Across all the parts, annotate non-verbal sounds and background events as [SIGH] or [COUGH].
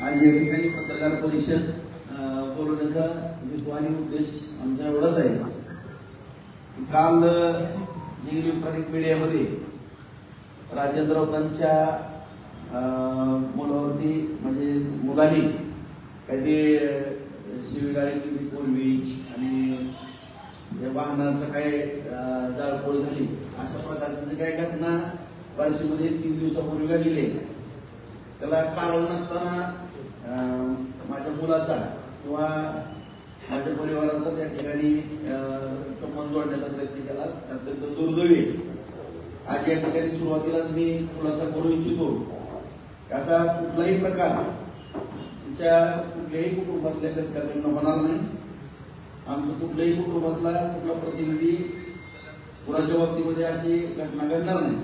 आज या ठिकाणी पत्रकार परिषद बोलवण्याचा हेतू आणि उद्देश आमचा एवढाच आहे. काल जे इलेक्ट्रॉनिक मीडियामध्ये राजेंद्र राऊतांच्या मुलावरती म्हणजे मुलांनी काही ते अं, केली पूर्वी आणि या वाहनाचं काय जाळपोळ झाली अशा प्रकारची जे काही घटना बार्शीमध्ये तीन दिवसापूर्वी घडलेली आहे. त्याला कारण नसताना माझ्या मुलाचा किंवा माझ्या परिवाराचा त्या ठिकाणी संबंध जोडण्याचा प्रयत्न केला. अत्यंत दुर्दैवी आज या ठिकाणी सुरुवातीलाच मी खुलासा करू इच्छितो. असा कुठलाही प्रकार तुमच्या कुठल्याही कुटुंबातल्या घटकाकडनं होणार नाही. आमचं कुठल्याही कुटुंबातला कुठला प्रतिनिधी कुणाच्या बाबतीमध्ये अशी घटना घडणार नाही.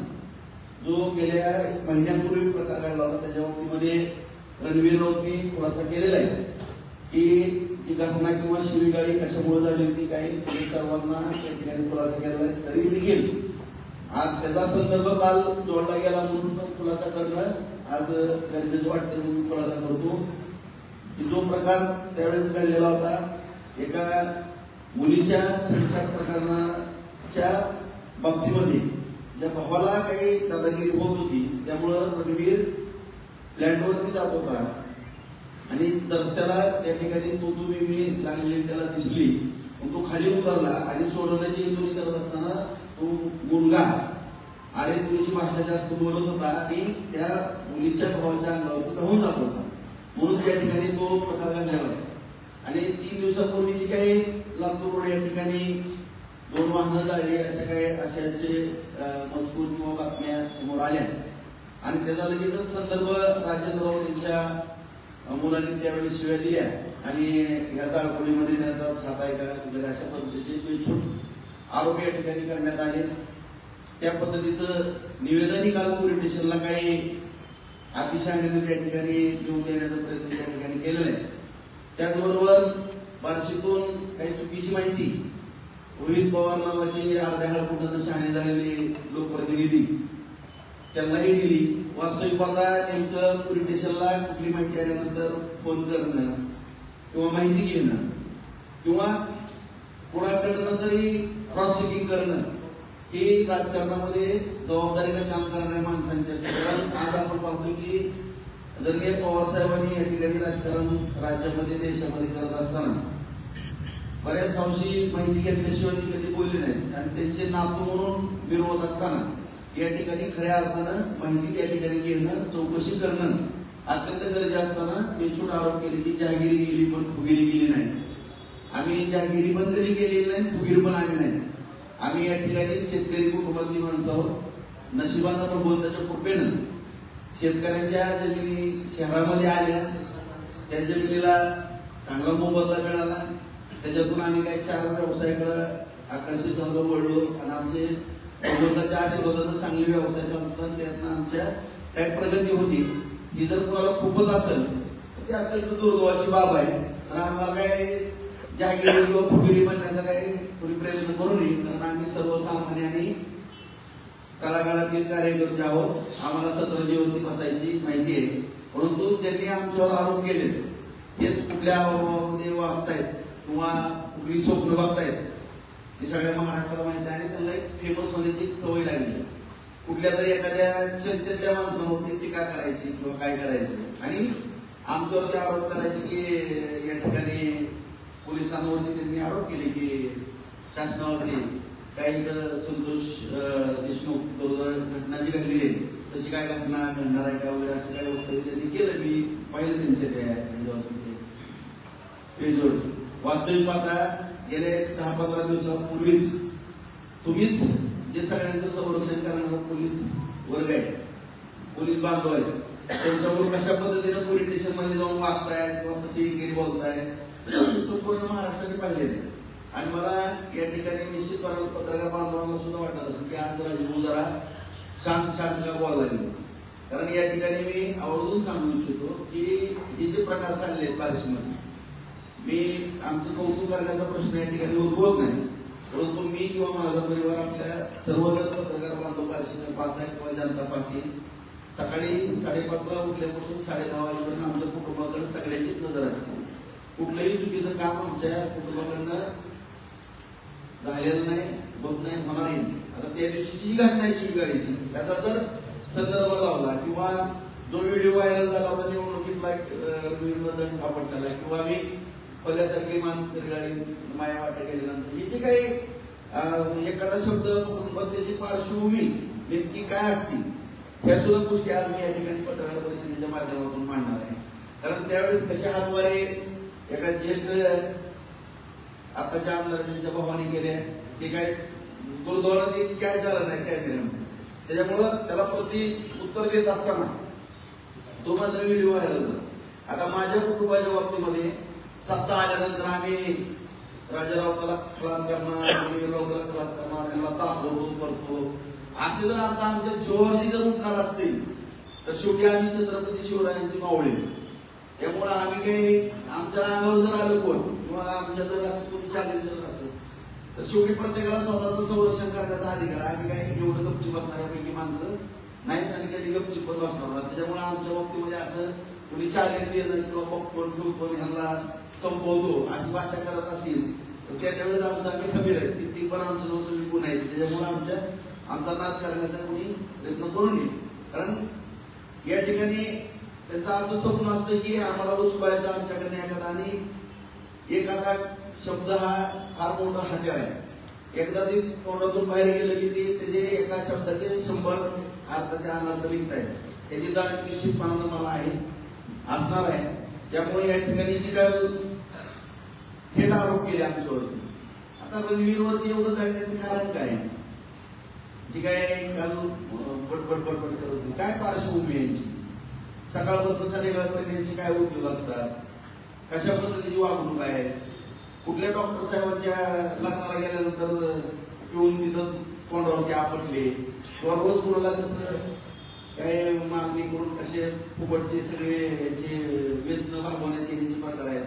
जो गेल्या महिन्यापूर्वी प्रकार घडला होता त्याच्या बाबतीमध्ये रणवीर राऊतनी खुलासा केलेला आहे. की जी घटना किंवा शिवीगाळी कशामुळे झाली होती काही तरी सर्वांना त्या ठिकाणी खुलासा केलेला आहे तरी देखील आज त्याचा संदर्भ काल जोडला गेला म्हणून खुलासा करणं आज गरजेचं वाटतं म्हणून मी खुलासा करतो. की जो प्रकार त्यावेळेस घडलेला होता एका मुलीच्या छेडछाड प्रकरणाच्या बाबतीमध्ये ज्या भावाला काही दादागिरी होत होती त्यामुळं रणवीर लँडवरती जात होता. आणि रस्त्याला त्या ठिकाणी तो तुम्ही मी लागलेली त्याला दिसली. मग तो खाली उतरला आणि सोडवण्याची इंदोरी करत असताना तो मुलगा अरे तुझी भाषा जास्त बोलत होता आणि त्या मुलीच्या भावाच्या अंगावरती धावून जात होता. म्हणून त्या ठिकाणी तो प्रकार घडलेला आणि तीन दिवसापूर्वी जी काही लातूर रोड या ठिकाणी दोन वाहनं जाळली अशा काही अशाचे मजकूर किंवा बातम्या समोर आल्या. आणि त्याचा लगेचच संदर्भ राजेंद्र राऊत यांच्या मुलांनी त्यावेळी शिव्या दिल्या. आणि याचा जाळपोळीमध्ये त्यांचा खात आहे का वगैरे अशा पद्धतीचे बेछूट आरोप या ठिकाणी करण्यात आले. त्या पद्धतीचं निवेदनही काल पोलीस स्टेशनला काही अतिशयाने त्या ठिकाणी लिहून देण्याचा प्रयत्न त्या ठिकाणी केलेला आहे. त्याचबरोबर बार्शीतून काही चुकीची माहिती रोहित पवार नावाचे अर्ध्या हळकुंडानं शहाणे झालेले लोकप्रतिनिधी त्यांनाही दिली. वास्तविक आता नेमकं पोलीस स्टेशनला कुठली माहिती आल्यानंतर फोन करणं किंवा माहिती घेणं किंवा कोणाकडनं तरी क्रॉस चेकिंग करणं हे राजकारणामध्ये जबाबदारीनं काम करणाऱ्या माणसांचे असते. कारण आज आपण पाहतो की आदरणीय पवार साहेबांनी या ठिकाणी राजकारण राज्यामध्ये देशामध्ये करत असताना बऱ्याच अंशी माहिती घेतल्याशिवाय ती कधी बोलली नाही आणि त्यांचे नातू म्हणून मिरवत असताना या ठिकाणी खऱ्या अर्थानं माहिती त्या ठिकाणी घेणं चौकशी करणं अत्यंत गरजे असताना बेछूट आरोप केले की जहागिरी गेली पण फुगिरी गेली नाही. आम्ही जहागिरी पण कधी केलेली नाही फुगीर पण आम्ही नाही. आम्ही या ठिकाणी शेतकरी कुटुंबातली माणसं आहोत. नशिबानं भगवंताच्या कृपेनं शेतकऱ्यांच्या जमिनी शहरामध्ये आल्या. त्या जमिनीला चांगला मोबदला मिळाला. त्याच्यातून आम्ही काही चार व्यवसायाकडे आकर्षित झालो वळलो. आणि आमचे भगवंताच्या आशीर्वादानं चांगले व्यवसाय चालतात आणि त्यातनं आमच्या काही प्रगती होती. ही जर कोणाला खूपच असेल तर ती अत्यंत दुर्दैवाची बाब आहे. तर आम्हाला काय जागिरी किंवा फुगिरी बनण्याचा काही थोडी प्रयत्न करू नये. कारण आम्ही सर्वसामान्य आणि कलाकारातील कार्यकर्ते आहोत. आम्हाला सतरंजीवरती बसायची माहिती आहे. परंतु ज्यांनी आमच्यावर आरोप केले हेच कुठल्या वागतायत किंवा कुठली स्वप्न बघतायत हे सगळ्या महाराष्ट्राला माहिती आहे. आणि त्यांना एक फेमस होण्याची एक सवय लागली. कुठल्या तरी एखाद्या चर्चेतल्या माणसावरती टीका करायची किंवा काय करायचं. आणि आमच्यावरती आरोप करायचे की या ठिकाणी पोलिसांवरती त्यांनी आरोप केले की शासनावरती काही तर संतोष देशमुख घटना जी घडलेली आहे तशी काय घटना घडणार आहे का वगैरे असं काय वक्तव्य त्यांनी केलं. मी पाहिलं त्यांच्या त्या पेजवर वास्तविक पाहता गेले दहा पंधरा दिवसापूर्वीच तुम्हीच जे सगळ्यांचं संरक्षण करणारा पोलीस वर्ग आहे पोलीस बांधव आहे त्यांच्यावर कशा पद्धतीने पोलीस स्टेशनमध्ये जाऊन वागताय किंवा कसे गेली बोलताय संपूर्ण महाराष्ट्राने पाहिलेलं आहे. आणि मला या ठिकाणी निश्चितपणे पत्रकार बांधवांना सुद्धा वाटत असेल की आज राजू जरा शांत शांत का बोलायला कारण या ठिकाणी मी आवर्जून सांगू इच्छितो की हे जे प्रकार चालले आहेत बार्शीमध्ये मी आमचं कौतुक करण्याचा प्रश्न या ठिकाणी उद्भवत नाही. परंतु मी किंवा माझा परिवार आपल्या सर्वजण पत्रकार बांधव पारशी पाहताय किंवा जनता पाहते सकाळी साडेपाचला उठल्यापासून साडे दहा वाजेपर्यंत आमच्या कुटुंबात कुठलंही चुकीचं काम आमच्या कुटुंबाकडनं झालेलं नाही होत नाही होणारही नाही. आता त्या दिवशीची ही घटना आहे शिवगाडीची त्याचा जर संदर्भ लावला किंवा जो व्हिडिओ व्हायरल झाला होता निवडणुकीतला अं, रघुवीर दंड कापडला किंवा मी पल्ल्यासारखी मानकरी गाडी माया वाटे गेल्यानंतर हे जे काही एखादा शब्द कुटुंबात त्याची पार्श्वभूमी नेमकी काय असतील ह्या सुद्धा गोष्टी आज मी या ठिकाणी पत्रकार परिषदेच्या माध्यमातून मांडणार आहे. कारण त्यावेळेस कशा हातवारे एका ज्येष्ठ आताच्या आमदार त्यांच्या भावाने केल्या ते काय दुर्दैवानं ते काय झालं नाही काय केलं त्याच्यामुळं त्याला प्रति उत्तर देत असताना तो मात्र व्हिडिओ व्हायला झाला आता माझ्या कुटुंबाच्या बाबतीमध्ये सत्ता आल्यानंतर आम्ही राजा खलास करणार आम्ही राऊताला खलास करणार यांना ताबडतोब करतो. असे जर आता आमच्या जोरती जर उठणार असतील तर शेवटी आम्ही छत्रपती शिवरायांची मावळे त्यामुळे आम्ही काही आमच्या अंगावर जर आलं कोण किंवा आमच्या जर असं कोणी चॅलेंज करत असेल तर शेवटी प्रत्येकाला स्वतःचं संरक्षण करण्याचा अधिकार. आम्ही काही एवढं गपचूप बसणाऱ्यापैकी माणसं नाहीत आणि कधी गपचूप पण बसणार त्याच्यामुळे आमच्या बाबतीमध्ये असं कुणी चॅलेंज देणं किंवा बघतो ठेवतो ह्यांना संपवतो अशी भाषा करत असतील. तर त्या त्यावेळेस आमचं आम्ही खबीर आहे. ती- ती पण आमचं नवसवी गुण आहे. त्याच्यामुळे आमच्या आमचा नाद करण्याचा कोणी प्रयत्न करू नये. कारण या ठिकाणी त्यांचं असं स्वप्न असतं की आम्हाला उचवायचं आमच्याकडे एखादा आणि एखादा शब्द हा फार मोठा हत्यार आहे. एकदा ते तोंडातून बाहेर गेलं की ते त्याचे एका शब्दाचे शंभर अर्थाचे अनर्थ निघत आहेत त्याची जाण निश्चितपणानं मला आहे. असणार आहे. त्यामुळे या ठिकाणी जी काय थेट आरोप केले आमच्यावरती. आता रणवीरवरती एवढं जाण्याचं कारण काय? जी काय काल बडबड बडबड करत होती. काय पार्श्वभूमी आहे यांची? सकाळपासून संध्याकाळपर्यंत यांचे काय उद्योग असतात? कशा पद्धतीची वागणूक आहे? कुठल्या डॉक्टर साहेबांच्या लग्नाला गेल्यानंतर येऊन तिथं तोंडावरती आपटले? किंवा रोज कुणाला कसं काय मागणी करून कसे फुकटचे सगळे यांचे व्यसन भागवण्याचे यांचे प्रकार आहेत.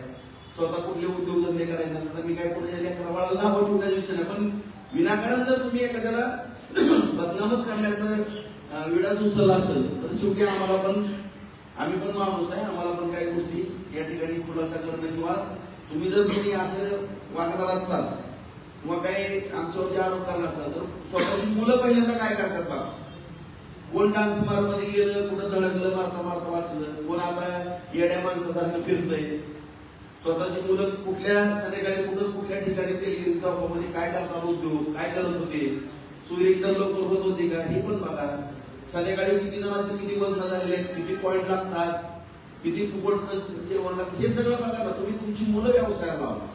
स्वतः कुठले उद्योगधंदे करायचे नसतात. आता मी काय कुठल्या लेकरा बाळाला ठेवण्याचा विषय नाही पण विनाकारण जर तुम्ही एखाद्याला [CLEARS THROAT] बदनामच करण्याचं विडा विडाच उचलला असेल तर शेवटी आम्हाला पण आम्ही पण माणूस आहे. आम्हाला पण काही गोष्टी या ठिकाणी खुलासा करणं किंवा तुम्ही जर कोणी असं वागणार असाल किंवा काही आमच्यावरती आरोप करणार असाल तर स्वतःची मुलं पहिल्यांदा काय करतात बाबा कोण डान्स बारमध्ये गेलं कुठं धडकलं मारता मारता वाचलं कोण आता येड्या माणसासारखं फिरतंय? स्वतःची मुलं कुठल्या संध्याकाळी कुठं कुठल्या ठिकाणी ते गिरी चौकामध्ये काय करतात उद्योग काय करत होते? सूर्य एकदम लवकर होत होती का? हे पण बघा. संध्याकाळी किती जणांचे किती वजन झालेले आहेत किती पॉईंट लागतात किती फुकटचं जेवण लागतं हे सगळं बघा ना. तुम्ही तुमची मुलं व्यवसाय लावा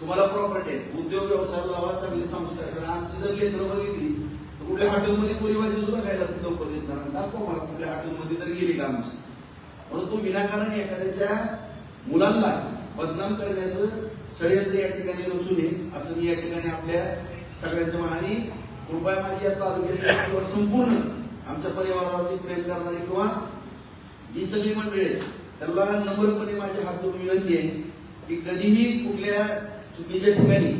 तुम्हाला प्रॉपर्टी आहे. उद्योग व्यवसायाला लावा चांगले संस्कार करा आमची जर लेकरं बघितली कुठल्या हॉटेलमध्ये पुरी भाजी सुद्धा खायला लवकर दिसणार दाखव दाखवा मला कुठल्या हॉटेलमध्ये तर गेली का आमची. म्हणून तो विनाकारण एखाद्याच्या मुलांना बदनाम करण्याचं षडयंत्र या ठिकाणी रचू नये असं मी या ठिकाणी आपल्या सगळ्यांच्या मनाने आणि कृपया माझी या तालुक्यात किंवा संपूर्ण आमच्या परिवारावरती प्रेम करणारी किंवा जी सगळी मंडळी आहेत त्यांना नम्रपणे माझ्या हातून विनंती आहे की कधीही कुठल्या चुकीच्या ठिकाणी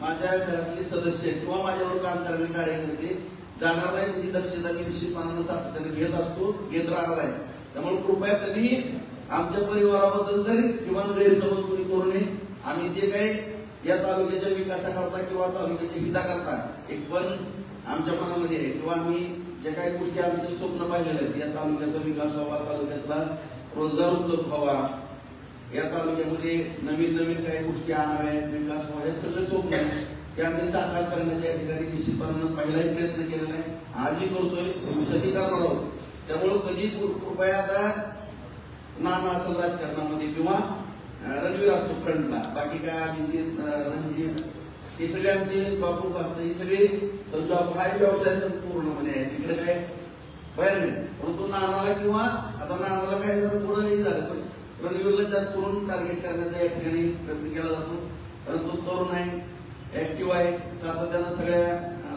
माझ्या घरातले सदस्य किंवा माझ्यावर काम करणारे कार्यकर्ते जाणार नाही त्याची दक्षता मी निश्चितपणानं सातत्याने घेत असतो घेत राहणार आहे. त्यामुळे कृपया कधीही आमच्या परिवाराबद्दल तरी किंवा गैरसमज कोणी करू नये. आम्ही जे काही या तालुक्याच्या विकासाकरता किंवा तालुक्याच्या हिताकरता एक पण आमच्या मनामध्ये आहे. किंवा आम्ही ज्या काही गोष्टी आमचे स्वप्न पाहिलेले आहेत या तालुक्याचा विकास व्हावा तालुक्यातला रोजगार उपलब्ध व्हावा या तालुक्यामध्ये नवीन नवीन काही गोष्टी आणाव्या विकास व्हावा हे सगळे स्वप्न आहे आम्ही साकार करण्याच्या या ठिकाणी निश्चितपणानं पहिलाही प्रयत्न केलेला आहे. आजही करतोय. भविष्यातही करणार आहोत त्यामुळं कधी कृपया आता नाना असेल राजकारणामध्ये किंवा रणवीर असतो फ्रंटला. बाकी काय अभिजित रणजित हे सगळे आमचे बापू पाच हे सगळे समजा बाहेर व्यवसायातच पूर्णपणे आहे तिकडे काय बाहेर नाही. परंतु नानाला किंवा आता नानाला काय जरा थोडं हे झालं पण रणवीरला जास्त करून टार्गेट करण्याचा या ठिकाणी प्रयत्न केला जातो. परंतु तरुण आहे. ऍक्टिव्ह आहे सातत्यानं सगळ्या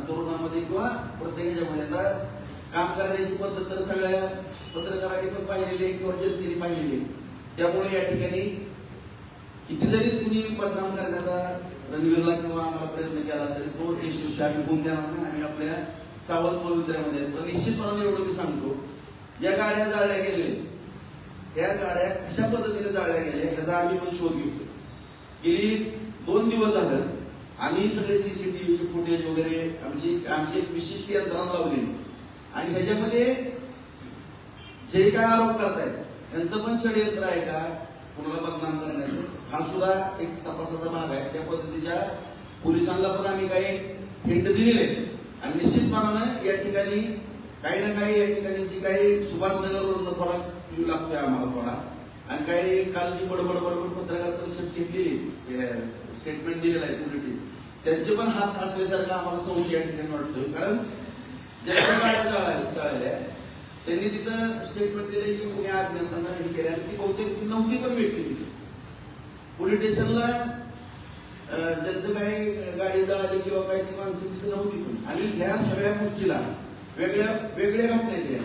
तरुणांमध्ये किंवा प्रत्येकाच्या मध्ये आता काम करण्याची पद्धत तर सगळ्या पत्रकारांनी पण पाहिलेली आहे किंवा जनतेने पाहिलेली आहे. त्यामुळे या ठिकाणी किती जरी तुम्ही बदनाम करण्याचा रणवीरला किंवा आम्हाला प्रयत्न केला तरी तो यशस्वी आम्ही होऊन देणार नाही. आम्ही आपल्या सावध पवित्र्यामध्ये पण निश्चितपणाने एवढं मी सांगतो या गाड्या जाळल्या गेलेल्या या गाड्या कशा पद्धतीने जाळल्या गेल्या ह्याचा आम्ही पण शोध घेतो गेली दोन दिवस झालं आम्ही सगळे सीसीटीव्हीचे फुटेज वगैरे आमची आमची एक विशिष्ट यंत्रणा लावली आणि ह्याच्यामध्ये जे काय आरोप करतायत यांचं पण षडयंत्र आहे का? कोणाला बदनाम करण्याचं? हा सुद्धा एक तपासाचा भाग आहे. त्या पद्धतीच्या पोलिसांना पण आम्ही काही हिंट दिलेले आणि निश्चितपणानं या ठिकाणी काही ना काही या ठिकाणी जी काही सुभाषनगरवरून थोडा व्ह्यू लागतोय आम्हाला थोडा. आणि काही काल जी बडबड बडबड पत्रकार परिषद घेतलेली स्टेटमेंट दिलेला आहे पोलिटी त्यांचे पण हात असल्यासारखं आम्हाला संशय या ठिकाणी वाटतोय. कारण ज्यांच्या गाड्या जाळाल्या त्यांनी तिथं स्टेटमेंट दिले की कुणी अज्ञातांना हे केल्या. आणि ती बहुतेक ती नव्हती पण व्यक्ती तिथे. पोलीस स्टेशनला ज्यांचं काही गाडी जळाली किंवा काही ती माणसं तिथे नव्हती पण. आणि ह्या सगळ्या गोष्टीला वेगळ्या वेगळ्या घटना आहेत.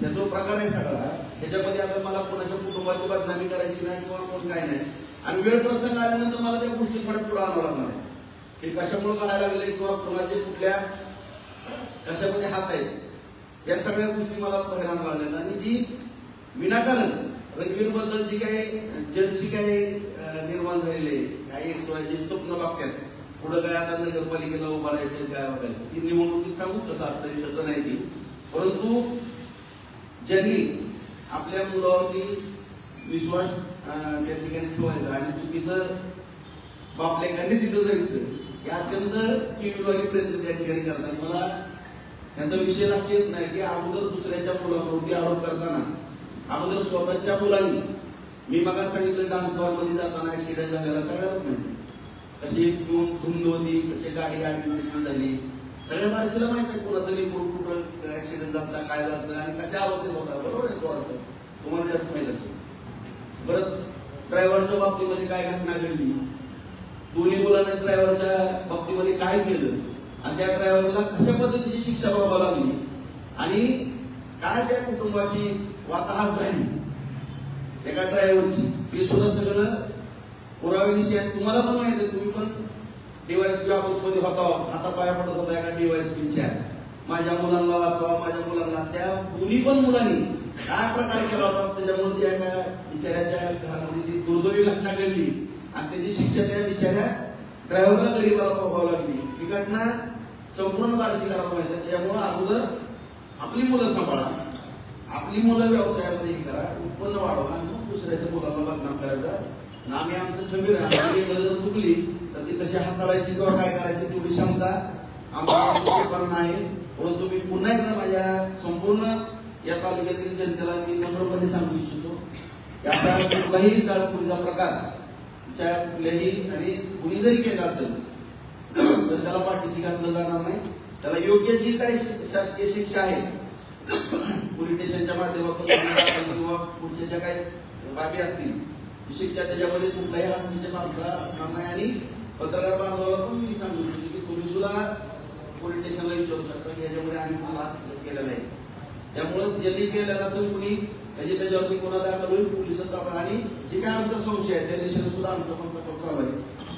त्याचा जो प्रकार आहे सगळा त्याच्यामध्ये आता मला कोणाच्या कुटुंबाची बदनामी करायची नाही किंवा कोण काय नाही आणि वेळ प्रसंग आल्यानंतर मला त्या गोष्टी थोड्या पुढे आणावं लागणार आहे की कशामुळे काढायला लागले किंवा कोणाचे कुठल्या कशामध्ये हात आहेत या सगळ्या गोष्टी मला हैराण लागल्या आणि जी विनाकारण रणवीरबद्दल जी काही जनसी काही निर्माण झालेली आहे काही एक जे स्वप्न बाबत्यात पुढं काय आता नगरपालिकेला उभा राहायचं काय बघायचं ती निवडणुकीत सांगू कसं असतं तसं नाही ती. परंतु ज्यांनी आपल्या मुलावरती विश्वास त्या ठिकाणी ठेवायचं. आणि चुकीचं बापलेकांनी तिथं जायचं. हे अत्यंत किळवाणी प्रयत्न त्या ठिकाणी करतात. मला त्यांचा विषय असा येत नाही की अगोदर दुसऱ्याच्या मुलांवरती आरोप करताना अगोदर स्वतःच्या मुलांनी मी मग सांगितलं डान्स बारमध्ये जाताना ऍक्सिडेंट झालेला सगळ्यात माहिती. कशी पिऊन धुंद होती कशी गाडी गाडी झाली. सगळ्या माणसाला माहीत आहे कोणाचं कुठं कुठं ऍक्सिडेंट झाला काय झालं आणि कशा अवस्थेत होता. बरोबर आहे कोणाचं? तुम्हाला जास्त माहीत असेल. परत ड्रायव्हरच्या बाबतीमध्ये काय घटना घडली? दोन्ही मुलांनी ड्रायव्हरच्या बाबतीमध्ये काय केलं? आणि त्या ड्रायव्हरला कशा पद्धतीची शिक्षा व्हावी लागली? आणि काय त्या कुटुंबाची वाताहात झाली? एका ड्रायव्हरची हे सुद्धा सगळं पुरावेविषयी आहे तुम्हाला पण माहिती आहे तुम्ही पण डीवायएसपी ऑफिसमध्ये होता. आता हातापाया पडत होता एका डीवायएसपीच्या माझ्या मुलांना वाचवा माझ्या मुलांना. त्या दोन्ही पण मुलांनी काय प्रकार केला होता? त्याच्यामुळे त्या बिचाऱ्याच्या घरामध्ये ती दुर्दैवी घटना घडली. आणि त्याची शिक्षा त्या बिचाऱ्या ड्रायव्हरला गरीबाला भोगावं लागली. ही घटना संपूर्ण बारशी करायला पाहिजे आहे. त्याच्यामुळं अगोदर आपली मुलं सांभाळा. आपली मुलं व्यवसायामध्ये हे करा. उत्पन्न वाढवा आणि मग दुसऱ्याच्या मुलांना बदनाम करायचा. आणि आम्ही आमचं खंबीर आहे. गरज जर चुकली तर ती कशी हसाडायची किंवा काय करायची तेवढी क्षमता आमच्या नाही. परंतु मी पुन्हा एकदा माझ्या संपूर्ण या तालुक्यातील जनतेला मी मनोरपणे सांगू इच्छितो की असा कुठलाही जाळपोळीचा प्रकार ज्या कुठल्याही आणि कुणी जरी केला असेल तर त्याला पाठीशी घातलं जाणार नाही. त्याला योग्य जी काही शासकीय शिक्षा आहे पोलीस स्टेशनच्या माध्यमातून किंवा पुढच्या ज्या काही बाबी असतील शिक्षा त्याच्यामध्ये कुठलाही हस्तक्षेप आमचा असणार नाही. आणि पत्रकार बांधवाला पण मी सांगू इच्छितो की तुम्ही सुद्धा पोलीस स्टेशनला विचारू शकता की याच्यामध्ये आम्ही मला हस्तक्षेप केला नाही त्यामुळे ज्यांनी केलेलं असेल कुणी म्हणजे त्याच्यावरती गुन्हा दाखल होईल पोलिसात दाखल आणि जे काय आमचा संशय आहे त्या दिशेने सुद्धा आमचा पण तपास चालू आहे.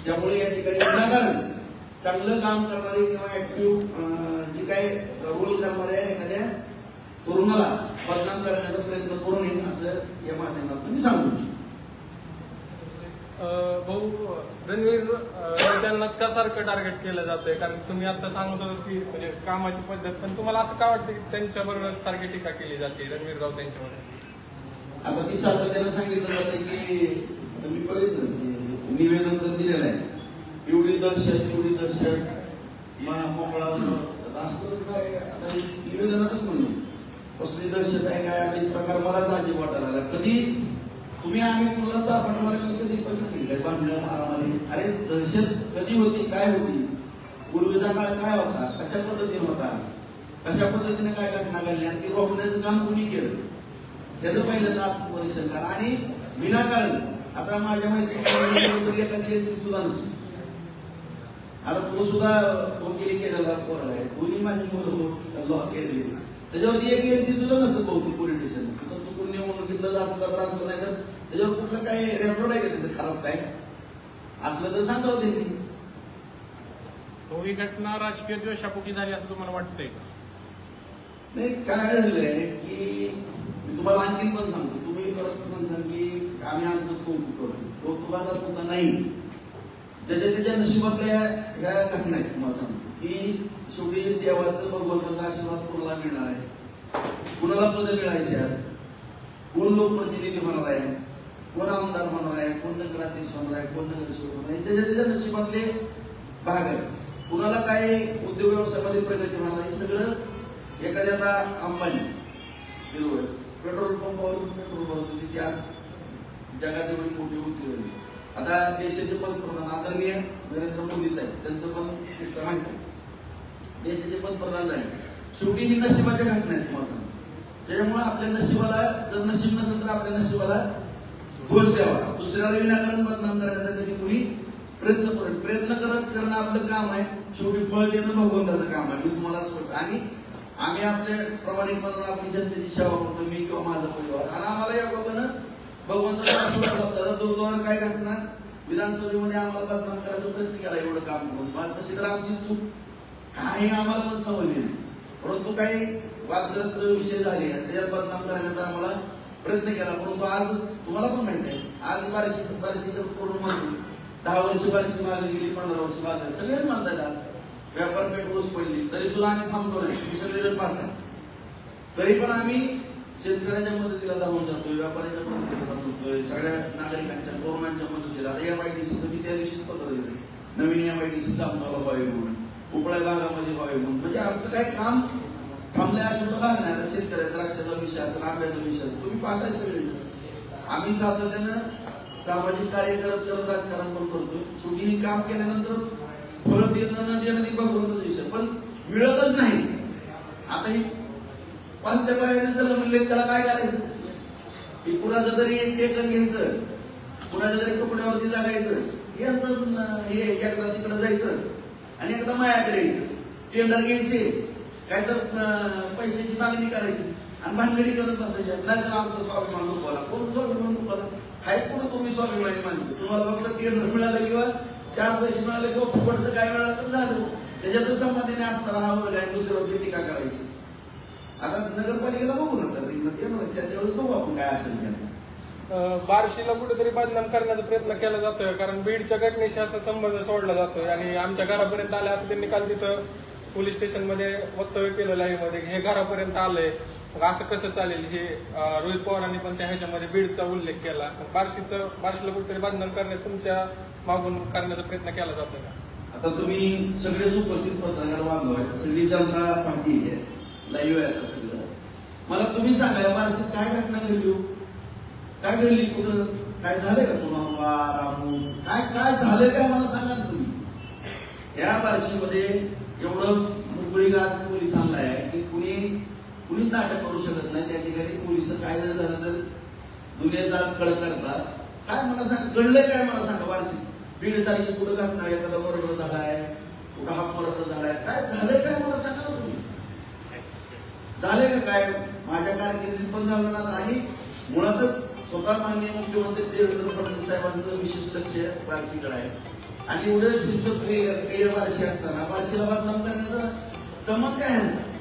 त्यामुळे या ठिकाणी विनाकारण चांगलं काम करणारे किंवा ऍक्टिव्ह जे काय रोल करणारे एखाद्या तरुणाला बदनाम करण्याचा प्रयत्न करू नये असं या माध्यमातून मी सांगू इच्छितो भाऊ रणवीर अं, त्यांनाच का सारखं टार्गेट केलं जातंय? कारण तुम्ही आता सांगत होता की म्हणजे कामाची पद्धत पण तुम्हाला असं का वाटतं की त्यांच्याबरोबर सारखी टीका केली जाते रणवीर राव त्यांच्यावर आता ती सातत्यानं सांगितलं जातं की मी बघितलं निवेदन तर दिलेलं आहे. एवढी दहशत एवढी दहशत मोकळा असं काय आता निवेदनातच म्हणलं कसली दहशत आहे काय आता प्रकार मलाच अजिब वाटायला लागला कधी तुम्ही आम्ही कुणाला चापट मारायला कधी बघितली काय भांडणं मारामारी अरे दहशत कधी होती काय होती? पूर्वीचा काळ काय होता? कशा पद्धतीने होता? कशा पद्धतीने काय घटना घडल्या आणि ती रोखण्याचं काम कुणी केलं? त्याचं पहिल्यांदा आत्मपरीक्षण करा. आणि विनाकारण आता माझ्या माहिती एखादी एनसी सुद्धा नसेल. आता तो सुद्धा वकिली केलेला पोरगा आहे. कोणी माझी मुलं लॉ केलेली त्याच्यावरती एक एजन्सी सुद्धा नसत बहुतेक पोलीस स्टेशन तर म्हणून घेतलं असं तर असलं नाही तर त्याच्यावर कुठलं काय रेकॉर्ड आहे का त्याचं खराब काय असलं तर सांगावं त्यांनी. हो ही घटना राजकीय द्वेषापोटी झाली असं तुम्हाला वाटतंय का? नाही काय झालंय की मी तुम्हाला आणखीन पण सांगतो. तुम्ही परत पण सांग की आम्ही आमचंच कौतुक करतो. कौतुकाचा मुद्दा नाही. ज्याच्या त्याच्या नशिबातल्या ह्या घटना आहेत तुम्हाला सांगतो. की शेवटी देवाचं भगवंताचा आशीर्वाद कोणाला मिळणार आहे? कुणाला पद मिळायचे कोण लोकप्रतिनिधी होणार आहे? कोण आमदार होणार आहे कोण नगराध्यक्ष होणार आहे कोण नगरसेवक होणार आहे. ज्याच्या त्याच्या नशिबातले भाग आहे कुणाला काय उद्योग व्यवसायामध्ये प्रगती होणार हे सगळं एखाद्याला अंबानी बरोबर पेट्रोल पंपावर पेट्रोल भरत होती ती आज जगात एवढी मोठी उद्योग आता देशाचे पंतप्रधान आदरणीय नरेंद्र मोदी साहेब त्यांचं पण किस्सा माहिती आहे. देशाचे पंतप्रधान झाले. शेवटी ही नशिबाच्या घटना आहेत तुम्हाला सांगतो. त्याच्यामुळे आपल्या नशिबाला जर नशीब नसेल तर आपल्या नशिबाला घोष द्यावा. दुसऱ्याला विनाकारण बदनाम करण्याचा कधी कुणी प्रयत्न करेल प्रयत्न करत करणं आपलं काम आहे. शेवटी फळ देणं भगवंताचं काम आहे. मी तुम्हाला स्पष्ट आणि आम्ही आपल्या प्रामाणिकपणाने आपली जनतेची सेवा करतो मी किंवा माझा परिवार. आणि आम्हाला या बाबानं भगवंताचा आशीर्वाद दोन दोन काय घटना? विधानसभेमध्ये आम्हाला बदनाम करायचा प्रयत्न केला एवढं काम करून. तशी तर आमची चूक काही आम्हाला पण समजली नाही. परंतु काही वादग्रस्त विषय झाले. आणि त्याच्यात बदनाम करण्याचा आम्हाला प्रयत्न केला परंतु आज तुम्हाला पण माहिती आहे आज बाराशे बाराशे तर पूर्ण म्हणतो दहा वर्ष बाराशे मागे गेली पंधरा वर्ष मागे. सगळेच म्हणतात आज व्यापार पेठ ओस पडली तरी सुद्धा आम्ही थांबलो नाही सगळेजण पाहतात. तरी पण आम्ही शेतकऱ्याच्या मदतीला धावून जातोय व्यापाऱ्याच्या मदतीला धावून जातोय सगळ्या नागरिकांच्या कोरोनाच्या मदतीला. आता एम आय डी सीचं मी त्या दिवशीच पत्र दिलं नवीन एम आय डी सी आम्हाला व्हावे म्हणून उपळ्या भागामध्ये व्हावे म्हणून. म्हणजे आमचं काही काम थांबल्या अशाचा भाग नाही आता शेतकऱ्या द्राक्षाचा विषय असेल आंब्याचा विषय तुम्ही पाहताय सगळे. आम्ही सातत्यानं सामाजिक कार्य करत करत राजकारण पण करतो शेवटी हे काम केल्यानंतर फळ देणं न देणं भगवंताचा विषय. पण मिळतच नाही. आता ही कोणत्या पायाने झालं म्हणले त्याला काय करायचं? हे कुणाचं तरी टेकन घ्यायचं. कुणाच्या तरी कपड्यावरती जागायचं. यांचं हे एकदा तिकडं जायचं आणि एकदा मायाकडे यायचं. टेंडर घ्यायचे. काय तर पैशाची मागणी करायची आणि भानगडी करत बसायच्या नाही तर आमचा स्वाभिमान दुखवाला. कोण स्वाभिमान दुखवाला? हाय कुठं तुम्ही स्वाभिमानी माणसं? तुम्हाला फक्त टेंडर मिळालं किंवा चार पैसे मिळाले किंवा फुकटचं काय मिळालं तर झालं. त्याच्यातच समाधानी असताना हा वर्ग आहे दुसऱ्यावरती टीका करायची? आता नगरपालिकेला बघू नंतर रिंगणात त्या त्यावेळेस बघू आपण काय असेल ते. बार्शीला कुठेतरी बदनाम करण्याचा प्रयत्न केला जातोय कारण बीडच्या घटनेशी असा संबंध सोडला जातोय आणि आमच्या घरापर्यंत आल्या असं त्यांनी काल तिथं पोलीस स्टेशनमध्ये वक्तव्य केलं लाईव्हमध्ये हे घरापर्यंत आलंय. मग असं कसं चालेल? हे रोहित पवारांनी पण त्या ह्याच्यामध्ये बीडचा उल्लेख केला. मग बार्शीचं बार्शीला कुठेतरी बंधन करण्यात तुमच्या मागून करण्याचा प्रयत्न केला जातो का? आता तुम्ही सगळेच उपस्थित पत्रकार बांधव आहेत. सगळी जनता पाहती आहे. लाईव्ह आहे आता सगळं. मला तुम्ही सांगा या काय घटना घडली हो? काय घडली कुठं? काय झालं का पुन्हा रामू? काय काय झालं काय मला सांगा तुम्ही. या बारशीमध्ये एवढं मुकळी आज पोलिसांना आहे की कुणी कुणीच नाटक करू शकत नाही. त्या ठिकाणी पोलीस काय जर झालं तर दुनियाचा आज कळत करतात. काय मला सांग घडलंय काय मला सांगा बारशी? बीड सारखी कुठं घटना एखादा मरण झालाय कुठं हा मरण झालाय? काय झालंय काय मला सांगा ना तुम्ही? झालंय का काय? माझ्या कारकिर्दीत पण झालं ना आणि मुळातच स्वतः माननीय मुख्यमंत्री देवेंद्र फडणवीस साहेबांचं विशेष लक्ष बारशीकडे आहे. आणि एवढं शिस्त प्रिय प्रिय बार्शी असताना बार्शीला बदनाम करण्याचा संबंध काय ह्यांचा